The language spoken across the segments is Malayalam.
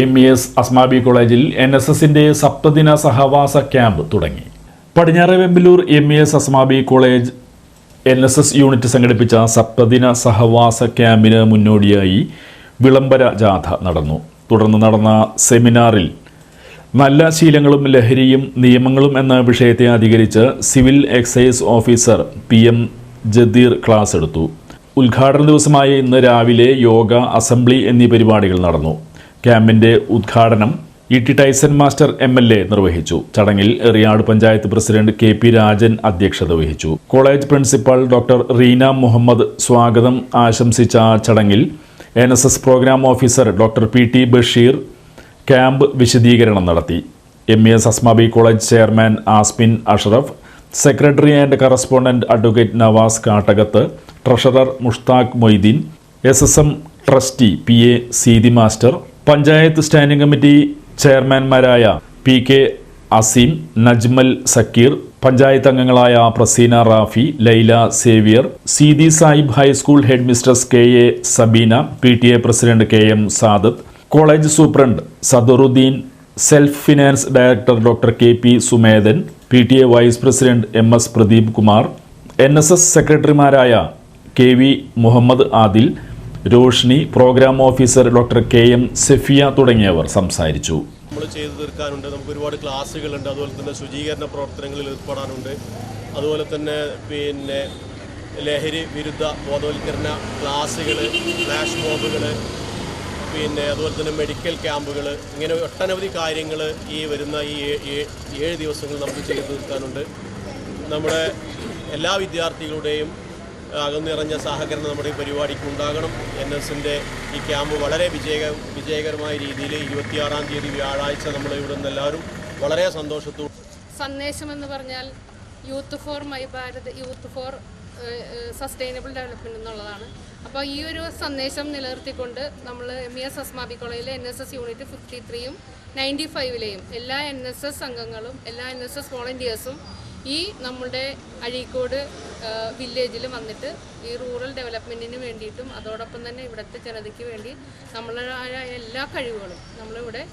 എം ഇ എസ് അസ്മാബി കോളേജിൽ എൻ എസ് എസിന്റെ സപ്തദിന സഹവാസ ക്യാമ്പ് തുടങ്ങി. പടിഞ്ഞാറ് Vembalur M E S Asmabi college N S S unit സംഘടിപ്പിച്ച സപ്തദിന സഹവാസ ക്യാമ്പിന് മുന്നോടിയായി വിളംബര ജാഥ നടന്നു. തുടർന്ന് നടന്ന സെമിനാറിൽ നല്ല ശീലങ്ങളും ലഹരിയും നിയമങ്ങളും എന്ന വിഷയത്തെ അധികരിച്ച് civil excise officer P M Jadeer class എടുത്തു. ഉദ്ഘാടന ദിവസമായ ഇന്ന് രാവിലെ യോഗ അസംബ്ലി എന്നീ പരിപാടികൾ നടന്നു. ക്യാമ്പിന്റെ ഉദ്ഘാടനം E T Tyson master M L A നിർവഹിച്ചു. ചടങ്ങിൽ Eriyad panchayat president K P Rajan അധ്യക്ഷത വഹിച്ചു. College principal doctor Reena Muhammad സ്വാഗതം ആശംസിച്ച ചടങ്ങിൽ N S S programme officer doctor P T Basheer camp വിശദീകരണം നടത്തി. M E S Asmabi college chairman Asmin Ashraf secretary and correspondent advocate Navas Kattakath treasurer Mushtaq Moideen S S M trustee P A Seethi master panchayat standing committee ചെയർമാൻമാരായ P K Azeem Najmal Zakir panchayat അംഗങ്ങളായ Praseena Rafi Laila Xavier Seethi Sahib high school head mistress K A Sabeena P T A president K M Sadath college superintendent Sadaruddin self finance director doctor K P Sumedhan P T A vice president M S Pradeep Kumar N S S സെക്രട്ടറിമാരായ K V Muhammad Adil Roshni programme officer doctor K M Sefiya തുടങ്ങിയവർ സംസാരിച്ചു. നമ്മൾ ചെയ്തു തീർക്കാനുണ്ട്. നമുക്ക് ഒരുപാട് ക്ലാസ്സുകളുണ്ട്. അതുപോലെ തന്നെ ശുചീകരണ പ്രവർത്തനങ്ങളിൽ ഏർപ്പെടാനുണ്ട്. അതുപോലെ തന്നെ പിന്നെ ലഹരി വിരുദ്ധ ബോധവൽക്കരണ ക്ലാസ്സുകൾ ഫ്ലാഷ് മോബുകൾ പിന്നെ അതുപോലെ തന്നെ മെഡിക്കൽ ക്യാമ്പുകൾ ഇങ്ങനെ ഒട്ടനവധി കാര്യങ്ങൾ ഈ വരുന്ന ഈ ഏഴ് ദിവസങ്ങൾ നമുക്ക് ചെയ്തു തീർക്കാനുണ്ട്. നമ്മുടെ എല്ലാ വിദ്യാർത്ഥികളുടെയും അകന്നിറഞ്ഞ സഹകരണം നമ്മുടെ ഈ പരിപാടിക്ക് ഉണ്ടാകണം. എൻ എസിന്റെ ഈ ക്യാമ്പ് വളരെ വിജയ വിജയകരമായ രീതിയിൽ ഇരുപത്തിയാറാം തീയതി വ്യാഴാഴ്ച നമ്മൾ ഇവിടെ നിന്ന് എല്ലാവരും വളരെ സന്തോഷത്തോടെ സന്ദേശം എന്ന് പറഞ്ഞാൽ youth for my Bharat youth for sustainable development എന്നുള്ളതാണ്. അപ്പോൾ ഈ ഒരു സന്ദേശം നിലനിർത്തിക്കൊണ്ട് നമ്മൾ എം ഇ എസ് അസ്മാബി കോളേജിലെ N S S unit fifty ത്രീയും നയന്റി ഫൈവിലെയും എല്ലാ എൻ എസ് എസ് അംഗങ്ങളും എല്ലാ എൻ എസ് എസ് വോളണ്ടിയേഴ്സും ഈ നമ്മുടെ അഴീക്കോട് വില്ലേജിൽ വന്നിട്ട് ഈ റൂറൽ ഡെവലപ്മെന്റിന് വേണ്ടിയിട്ടും അതോടൊപ്പം തന്നെ ഇവിടുത്തെ ജനതയ്ക്ക് വേണ്ടി നമ്മളുടെ എല്ലാ കഴിവുകളും നമ്മളിവിടെ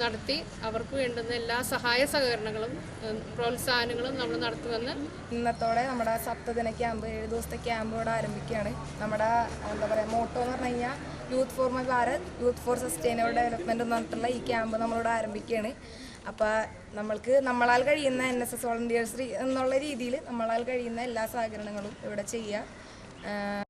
നടത്തി അവർക്ക് വേണ്ടുന്ന എല്ലാ സഹായ സഹകരണങ്ങളും പ്രോത്സാഹനങ്ങളും നമ്മൾ നടത്തുമെന്ന് ഇന്നത്തോടെ നമ്മുടെ സപ്തദിന ക്യാമ്പ് ഏഴ് ദിവസത്തെ ക്യാമ്പ് ഇവിടെ ആരംഭിക്കുകയാണ്. നമ്മുടെ എന്താ പറയുക മോട്ടോ എന്ന് പറഞ്ഞു കഴിഞ്ഞാൽ youth for my Bharat youth for sustainable development എന്ന് പറഞ്ഞിട്ടുള്ള ഈ ക്യാമ്പ് നമ്മളിവിടെ ആരംഭിക്കുകയാണ്. അപ്പോൾ നമ്മൾക്ക് നമ്മളാൽ കഴിയുന്ന എൻ എസ് എസ് വോളണ്ടിയേഴ്സ് എന്നുള്ള രീതിയിൽ നമ്മളാൽ കഴിയുന്ന എല്ലാ സഹകരണങ്ങളും ഇവിടെ ചെയ്യുക